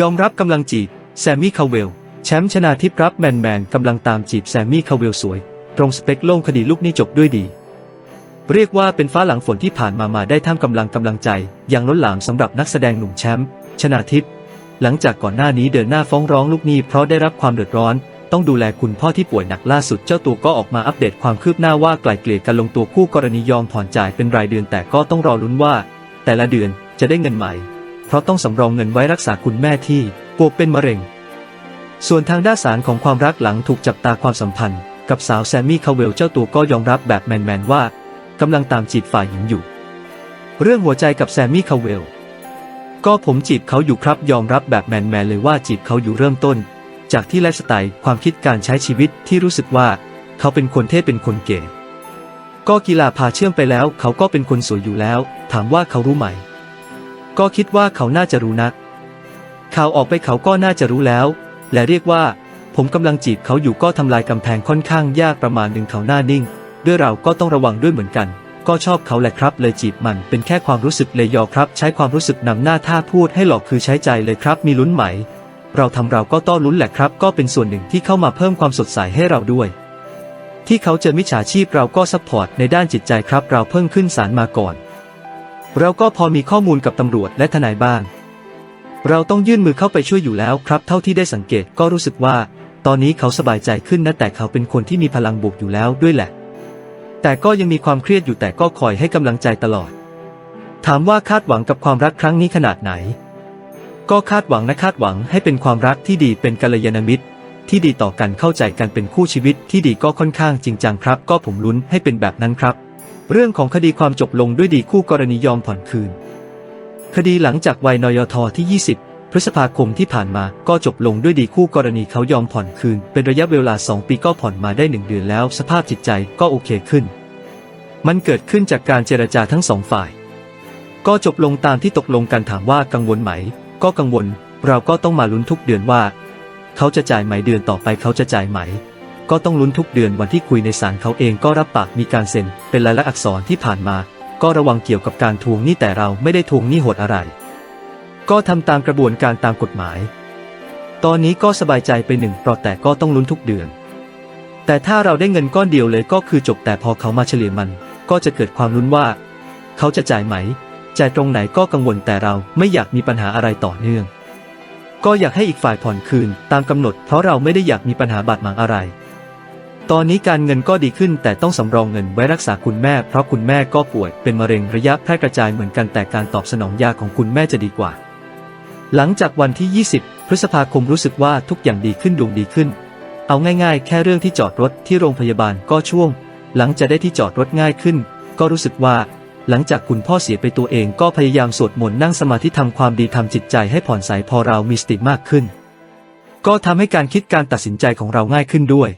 ยอมรับกำลังจีบแซมมี่คาเวล แชมป์ชนาทิพรับแมนแมนกำลังตามจีบแซมมี่คาเวลสวย ตรงสเปคโล่งคดีลูกนี้จบด้วยดี เรียกว่าเป็นฟ้าหลังฝนที่ผ่านมามาได้ท่ามกำลังกำลังใจ อย่างล้นหลามสำหรับนักแสดงหนุ่มแชมป์ชนาทิพหลังจากก่อนหน้านี้เดินหน้าฟ้องร้องลูกหนี้เพราะได้รับความเดือดร้อน ต้องดูแลคุณพ่อที่ป่วยหนักล่าสุดเจ้าตัวก็ออกมาอัปเดตความคืบหน้าว่าไกล่เกลี่ยกันลงตัวคู่กรณียอมผ่อนจ่ายเป็นรายเดือนแต่ก็ต้องรอลุ้นว่า แต่ละเดือนจะได้เงินใหม่ ราะต้องสำรองเงินไว้รักษาคุณแม่ที่ป่วยเป็นมะเร็ง ส่วนทางด้านสารของความรักหลังถูกจับตาความสัมพันธ์ กับสาวแซมมี่คาเวลเจ้าตัวก็ยอมรับแบบแมนๆว่ากำลังตามจีบฝ่ายหญิงอยู่ เรื่องหัวใจกับแซมมี่คาเวลก็ผมจีบเขาอยู่ครับยอมรับแบบแมนๆเลยว่าจีบเขาอยู่เริ่มต้น จากที่ไลฟ์สไตล์ความคิดการใช้ชีวิตที่รู้สึกว่าเขาเป็นคนเท่เป็นคนเก๋ก็กีฬาพาเชื่อมไปแล้ว เขาก็เป็นคนสวยอยู่แล้ว ถามว่าเขารู้ไหม ก็คิดว่าเขาน่าจะรู้นักข่าวออกไปเขาก็น่าจะรู้แล้ว และเรียกว่า ผมกำลังจีบเขาอยู่ก็ทำลายกำแพงค่อนข้างยากประมาณหนึ่งเขาหน้านิ่ง ด้วยเราก็ต้องระวังด้วยเหมือนกัน ก็ชอบเขาแหละครับ เลยจีบมันเป็นแค่ความรู้สึกเลยยอครับ ใช้ความรู้สึกนำหน้าท่าพูดให้หลอกคือใช้ใจเลยครับ มีลุ้นไหม เราทำเราก็ต้อลุ้นแหละครับ ก็เป็นส่วนหนึ่งที่เข้ามาเพิ่มความสดใสให้เราด้วย ที่เขาเจอมิจฉาชีพเราก็ซัพพอร์ตในด้านจิตใจครับ เราเพิ่งขึ้นศาลมาก่อน เราก็พอมีข้อมูลกับตำรวจและทนายบ้าง เราต้องยื่นมือเข้าไปช่วยอยู่แล้วครับ เท่าที่ได้สังเกตก็รู้สึกว่า ตอนนี้เขาสบายใจขึ้นนะแต่เขาเป็นคนที่มีพลังบวกอยู่แล้วด้วยแหละ แต่ก็ยังมีความเครียดอยู่แต่ก็คอยให้กำลังใจตลอด ถามว่าคาดหวังกับความรักครั้งนี้ขนาดไหน ก็คาดหวังนะคาดหวังให้เป็นความรักที่ดีเป็นกัลยาณมิตร ที่ดีต่อกันเข้าใจกันเป็นคู่ชีวิตที่ดีก็ค่อนข้างจริงจังครับ ก็ผมลุ้นให้เป็นแบบนั้นครับ เรื่องของคดีความจบลงด้วยดีคู่กรณียอมผ่อนคืน คดีหลังจากวัยนยทที่ 20 พฤษภาคมที่ผ่านมาก็จบลงด้วยดีคู่กรณีเขายอมผ่อนคืน เป็นระยะเวลา 2 ปีก็ผ่อนมาได้ 1 เดือนแล้ว สภาพจิตใจก็โอเคขึ้น มันเกิดขึ้นจากการเจรจาทั้งสองฝ่าย ก็จบลงตามที่ตกลงกันถามว่ากังวลไหม ก็กังวล เราก็ต้องมาลุ้นทุกเดือนว่า เขาจะจ่ายไหมเดือนต่อไปเขาจะจ่ายไหม ก็ต้องลุ้นทุกเดือนวันที่คุยในศาลเขาเองก็รับปากมีการเซ็น เป็นลายลักษณ์อักษรที่ผ่านมา ก็ระวังเกี่ยวกับการทวงหนี้แต่เราไม่ได้ทวงหนี้โหดอะไร ก็ทำตามกระบวนการตามกฎหมาย ตอนนี้ก็สบายใจไปหนึ่งเปราะแต่ก็ต้องลุ้นทุกเดือน แต่ถ้าเราได้เงินก้อนเดียวเลยก็คือจบแต่พอเขามาเฉลี่ยมัน ก็จะเกิดความลุ้นว่า เขาจะจ่ายไหมจ่ายตรงไหนก็กังวลแต่เราไม่อยากมีปัญหาอะไรต่อเนื่อง ก็อยากให้อีกฝ่ายผ่อนคืน ตามกำหนดเพราะเราไม่ได้อยากมีปัญหาบาดหมางอะไร ตอนนี้การเงินก็ดีขึ้นแต่ต้องสำรองเงินไว้รักษาคุณแม่ เพราะคุณแม่ก็ป่วยเป็นมะเร็งระยะแพร่กระจายเหมือนกันแต่การตอบสนองยาของคุณแม่จะดีกว่า หลังจากวันที่ 20 พฤษภาคมรู้สึกว่าทุกอย่างดีขึ้นดวงดีขึ้น เอาง่ายๆ แค่เรื่องที่จอดรถที่โรงพยาบาลก็ช่วง หลังจะได้ที่จอดรถง่ายขึ้น ก็รู้สึกว่า หลังจากคุณพ่อเสียไปตัวเองก็พยายามสวดมนต์นั่งสมาธิทำความดีทำจิตใจให้ผ่อนใสพอเรามีสติมากขึ้น ก็ทำให้การคิดการตัดสินใจของเราง่ายขึ้นด้วย